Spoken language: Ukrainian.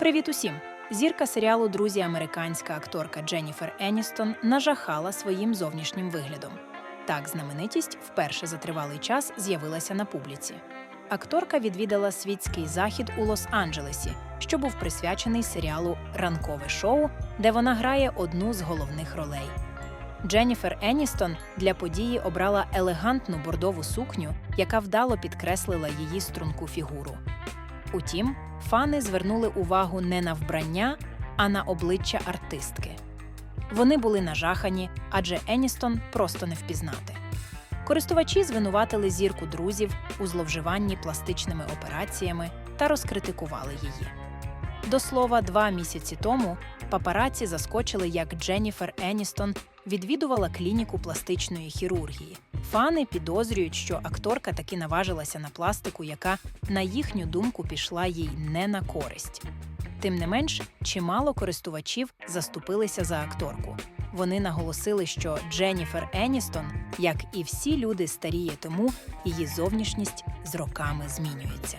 Привіт усім! Зірка серіалу Друзі американська акторка Дженніфер Еністон нажахала своїм зовнішнім виглядом. Так, знаменитість вперше за тривалий час з'явилася на публіці. Акторка відвідала світський захід у Лос-Анджелесі, що був присвячений серіалу Ранкове шоу, де вона грає одну з головних ролей. Дженніфер Еністон для події обрала елегантну бордову сукню, яка вдало підкреслила її струнку фігуру. Утім, фани звернули увагу не на вбрання, а на обличчя артистки. Вони були нажахані, адже Еністон просто не впізнати. Користувачі звинуватили зірку друзів у зловживанні пластичними операціями та розкритикували її. До слова, два місяці тому папараці заскочили, як Дженніфер Еністон відвідувала клініку пластичної хірургії. Фани підозрюють, що акторка таки наважилася на пластику, яка, на їхню думку, пішла їй не на користь. Тим не менш, чимало користувачів заступилися за акторку. Вони наголосили, що Дженніфер Еністон, як і всі люди, старіє тому, її зовнішність з роками змінюється.